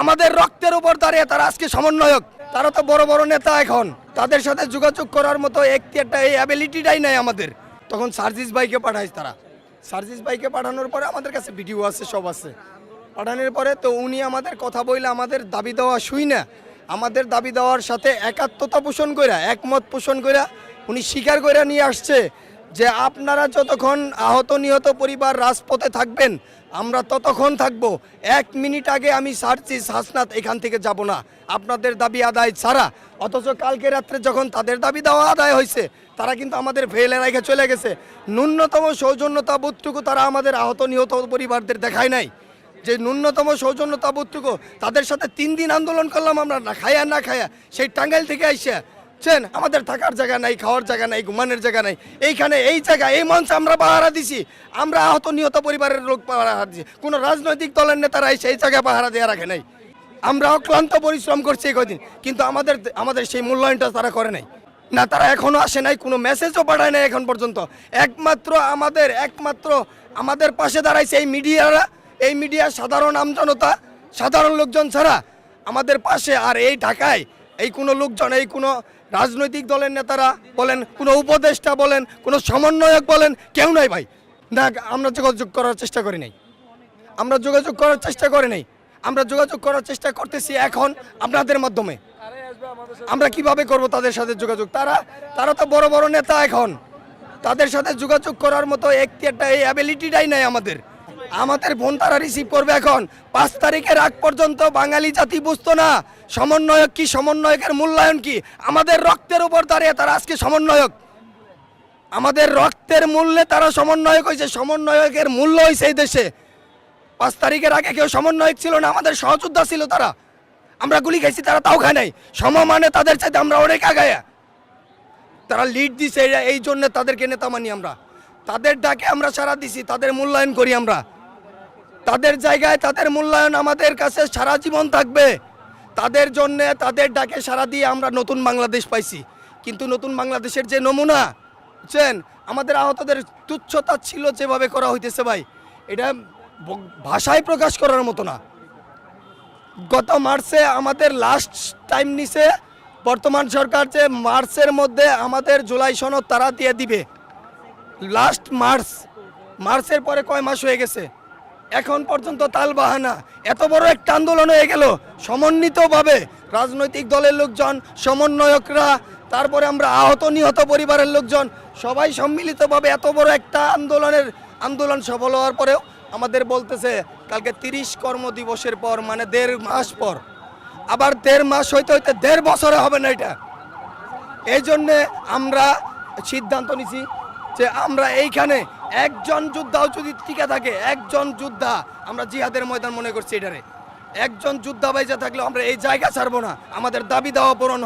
আমাদের রক্তের উপর দাঁড়িয়ে তারা আজকে সমন্বয়ক। তারা তো বড় বড় নেতা এখন। তাদের সাথে যোগাযোগ করার মতো একটি একটা এই অ্যাবিলিটিটাই নাই আমাদের। তখন সার্জিস ভাইকে পাঠাইছে তারা। সার্জিস ভাইকে পাঠানোর পরে আমাদের কাছে ভিডিও আছে, সব আছে। পাঠানোর পরে তো উনি আমাদের কথা বইলে আমাদের দাবি দেওয়া শুই না। আমাদের দাবি দেওয়ার সাথে একাত্মতা পোষণ কইরা, একমত পোষণ কইরা উনি স্বীকার কইরা নিয়ে আসছে। যে আপনারা যতক্ষণ আহত নিহত পরিবার রাজপথে থাকবেন, আমরা ততক্ষণ থাকব। এক মিনিট আগে আমি সার্চিস হাসনাত এখান থেকে যাব না। আপনাদের দাবি আদায় ছাড়া। অথচ কালকে রাত্রে যখন তাদের দাবি দেওয়া আদায় হয়েছে, তারা কিন্তু আমাদের ফেলে রেখে চলে গেছে। ন্যূনতম সৌজন্যতা বোধটুকু তারা আমাদের আহত নিহত পরিবারদের দেখায় নাই। যে ন্যূনতম সৌজন্যতা বোধটুকু তাদের সাথে তিন দিন আন্দোলন করলাম আমরা, না খায়া না খায়া, সেই টাঙ্গাইল থেকে আইসা চেন আমাদের থাকার জায়গা নাই, খাওয়ার জায়গা নাই, ঘুমানোর জায়গা নাই। এইখানে এই জায়গা এই মঞ্চে আমরা পাহারা দিছি। আমরা আহত, নিহত পরিবারের লোক পাহারা দিছি। কোনো রাজনৈতিক দলের নেতারা এসে এই জায়গায় পাহারা দেওয়া রাখে নাই। আমরা অক্লান্ত পরিশ্রম করছি এই কদিন। কিন্তু আমাদের আমাদের সেই মূল্যায়নটা তারা করে নাই। না, তারা এখনও আসে নাই, কোনো মেসেজও পাঠায় নাই এখন পর্যন্ত। একমাত্র আমাদের একমাত্র আমাদের পাশে দাঁড়াইছে এই মিডিয়ারা। এই মিডিয়া সাধারণ আমজনতা সাধারণ লোকজন ছাড়া আমাদের পাশে আর এই ঢাকায় এই কোনো লোকজন, এই কোনো রাজনৈতিক দলের নেতারা বলেন, কোনো উপদেষ্টা বলেন, কোনো সমন্বয়ক বলেন, কেউ নাই ভাই। না আমরা যোগাযোগ করার চেষ্টা করি নাই। আমরা যোগাযোগ করার চেষ্টা করি নাই। আমরা যোগাযোগ করার চেষ্টা করতেছি এখন আপনাদের মাধ্যমে। আমরা কীভাবে করব তাদের সাথে যোগাযোগ? তারা তারা তো বড় বড় নেতা এখন। তাদের সাথে যোগাযোগ করার মতো একটি একটা এই অ্যাবিলিটিটাই নাই আমাদের। আমাদের বোন তারা রিসিভ করবে এখন। পাঁচ তারিখের আগ পর্যন্ত বাঙালি জাতি বুঝতো না, সমন্বয়ক কি, সমন্বয়কের মূল্যায়ন কি? আমাদের রক্তের উপর দাঁড়িয়ে তারা আজকে সমন্বয়ক। আমাদের রক্তের মূল্যে তারা সমন্বয়ক হয়েছে, সমন্বয়কের মূল্য হয়েছে এই দেশে। পাঁচ তারিখের আগে কেউ সমন্বয়ক ছিল না, আমাদের সহযোদ্ধা ছিল তারা। আমরা গুলি খাইছি, তারা তাও খায় নাই। সমমানে তাদের চাইতে আমরা অনেক আগায়া। তারা লিড দিছে, এই জন্য তাদেরকে নেতা মানি আমরা। তাদের ডাকে আমরা সারা দিছি, তাদের মূল্যায়ন করি আমরা। তাদের জায়গায় তাদের মূল্যায়ন আমাদের কাছে সারা জীবন থাকবে। তাদের জন্য, তাদের ডাকে সারা দিয়ে আমরা নতুন বাংলাদেশ পাইছি। কিন্তু নতুন বাংলাদেশের যে নমুনা, বুঝছেন? আমাদের আহতদের তুচ্ছতা ছিল যেভাবে করা হইতেছে ভাই। এটা ভাষায় প্রকাশ করার মতো না। গত মার্চে আমাদের লাস্ট টাইম নিছে, বর্তমান সরকার যে মার্চের মধ্যে আমাদের জুলাই সনদ তারা দিয়ে দিবে। লাস্ট মার্চ, মার্চের পরে কয় মাস হয়ে গেছে? এখন পর্যন্ত তাল বাহানা এত বড় একটা আন্দোলন হয়ে গেল। সমন্বিতভাবে রাজনৈতিক দলের লোকজন, সমন্বয়করা, তারপরে আমরা আহত, নিহত পরিবারের লোকজন, সবাই সম্মিলিতভাবে এত বড় একটা আন্দোলনের, আন্দোলন সফল হওয়ার পরেও আমাদের বলতেছে, কালকে তিরিশ কর্মদিবসের পর মানে দেড় মাস পর, আবার দেড় মাস হইতে হইতে দেড় বছরে হবে না এটা। এই জন্যে আমরা সিদ্ধান্ত নিছি যে আমরা এইখানে একজন যোদ্ধাও যদি টিকে থাকে, একজন যোদ্ধা, আমরা জিহাদের ময়দান মনে করছি এটারে। একজন যোদ্ধা বাইজা থাকলে আমরা এই জায়গা ছাড়বো না, আমাদের দাবি দাওয়া পূরণ